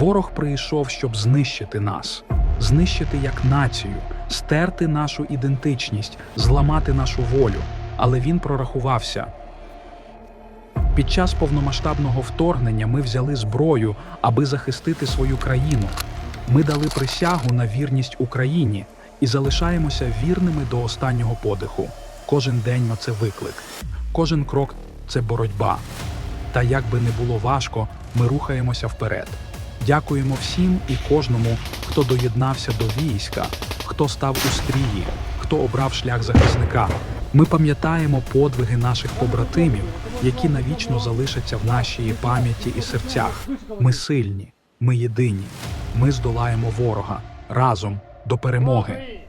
Ворог прийшов, щоб знищити нас, знищити як націю, стерти нашу ідентичність, зламати нашу волю. Але він прорахувався. Під час повномасштабного вторгнення ми взяли зброю, аби захистити свою країну. Ми дали присягу на вірність Україні і залишаємося вірними до останнього подиху. Кожен день це виклик, кожен крок це боротьба. Та як би не було важко, ми рухаємося вперед. Дякуємо всім і кожному, хто доєднався до війська, хто став у стрії, хто обрав шлях захисника. Ми пам'ятаємо подвиги наших побратимів, які навічно залишаться в нашій пам'яті і серцях. Ми сильні, ми єдині, ми здолаємо ворога разом до перемоги.